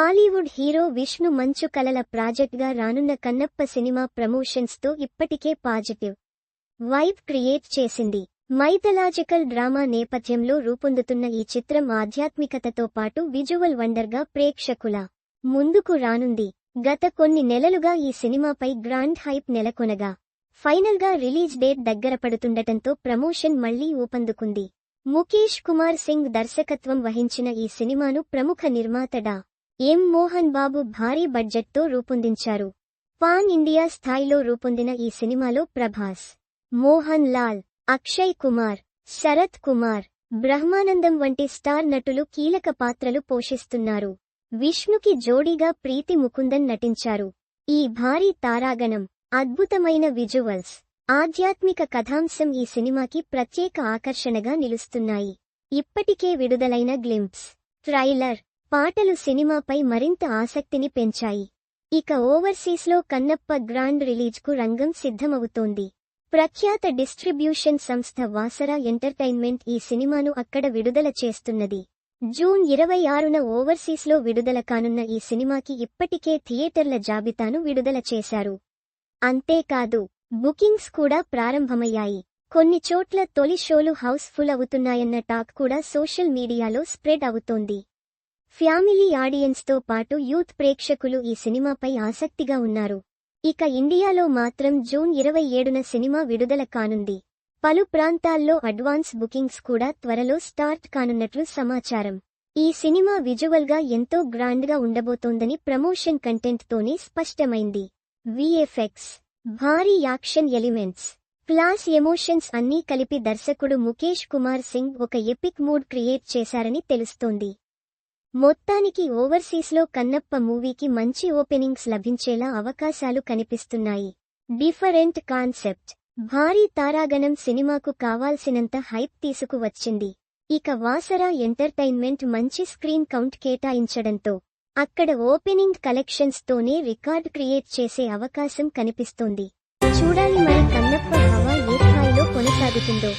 Tollywood hero Vishnu మంచు కలల ప్రాజెక్ట్గా రానున్న కన్నప్ప సినిమా ప్రమోషన్స్తో ఇప్పటికే పాజిటివ్ వైబ్ క్రియేట్ చేసింది. మైథలాజికల్ డ్రామా నేపథ్యంలో రూపొందుతున్న ఈ చిత్రం ఆధ్యాత్మికతతో పాటు విజువల్ వండర్గా ప్రేక్షకుల ముందుకు రానుంది. గత కొన్ని నెలలుగా ఈ సినిమాపై గ్రాండ్ హైప్ నెలకొనగా ఫైనల్గా రిలీజ్ డేట్ దగ్గర పడుతుండటంతో ప్రమోషన్ మళ్ళీ ఊపందుకుంది. ముఖేష్ కుమార్ సింగ్ దర్శకత్వం వహించిన ఈ సినిమాను ప్రముఖ నిర్మాత డా. ఎం మోహన్ బాబు భారీ బడ్జెట్తో రూపొందించారు. పాన్ ఇండియా స్థాయిలో రూపొందిన ఈ సినిమాలో ప్రభాస్ మోహన్ లాల్ అక్షయ్ కుమార్ శరత్ కుమార్ బ్రహ్మానందం వంటి స్టార్ నటులు కీలక పాత్రలు పోషిస్తున్నారు. విష్ణుకి జోడీగా ప్రీతి ముకుందన్ నటించారు. ఈ భారీ తారాగణం అద్భుతమైన విజువల్స్ ఆధ్యాత్మిక కథాంశం ఈ సినిమాకి ప్రత్యేక ఆకర్షణగా నిలుస్తున్నాయి. ఇప్పటికే విడుదలైన గ్లింప్స్ ట్రైలర్ పాటలు సినిమాపై మరింత ఆసక్తిని పెంచాయి. ఇక ఓవర్సీస్లో కన్నప్ప గ్రాండ్ రిలీజ్కు రంగం సిద్ధమవుతోంది. ప్రఖ్యాత డిస్ట్రిబ్యూషన్ సంస్థ వాసరా ఎంటర్టైన్మెంట్ ఈ సినిమాను అక్కడ విడుదల చేస్తున్నది. జూన్ ఇరవై ఆరున ఓవర్సీస్లో విడుదల కానున్న ఈ సినిమాకి ఇప్పటికే థియేటర్ల జాబితాను విడుదల చేశారు. అంతేకాదు బుకింగ్స్ కూడా ప్రారంభమయ్యాయి. కొన్ని చోట్ల తొలి షోలు హౌస్ఫుల్ అవుతున్నాయన్న టాక్ కూడా సోషల్ మీడియాలో స్ప్రెడ్ అవుతోంది. ఫ్యామిలీ ఆడియన్స్తో పాటు యూత్ ప్రేక్షకులు ఈ సినిమాపై ఆసక్తిగా ఉన్నారు. ఇక ఇండియాలో మాత్రం జూన్ ఇరవై ఏడున సినిమా విడుదల కానుంది. పలు ప్రాంతాల్లో అడ్వాన్స్ బుకింగ్స్ కూడా త్వరలో స్టార్ట్ కానున్నట్లు సమాచారం. ఈ సినిమా విజువల్గా ఎంతో గ్రాండ్గా ఉండబోతోందని ప్రమోషన్ కంటెంట్తోనే స్పష్టమైంది. విఎఫ్ఎక్స్ భారీ యాక్షన్ ఎలిమెంట్స్ క్లాస్ ఎమోషన్స్ అన్నీ కలిపి దర్శకుడు ముఖేష్ కుమార్ సింగ్ ఒక ఎపిక్ మూడ్ క్రియేట్ చేశారని తెలుస్తోంది. మొత్తానికి ఓవర్సీస్లో కన్నప్ప మూవీకి మంచి ఓపెనింగ్స్ లభించేలా అవకాశాలు కనిపిస్తున్నాయి. Different concept. భారీ తారాగణం సినిమాకు కావాల్సినంత హైప్ తీసుకువచ్చింది. ఇక వాసరా ఎంటర్టైన్మెంట్ మంచి స్క్రీన్ కౌంట్ కేటాయించడంతో అక్కడ ఓపెనింగ్ కలెక్షన్స్ తోనే రికార్డ్ క్రియేట్ చేసే అవకాశం కనిపిస్తోంది. చూడాలి మరి కన్నప్ప హవా ఏ స్థాయిలో కొనసాగుతుందో.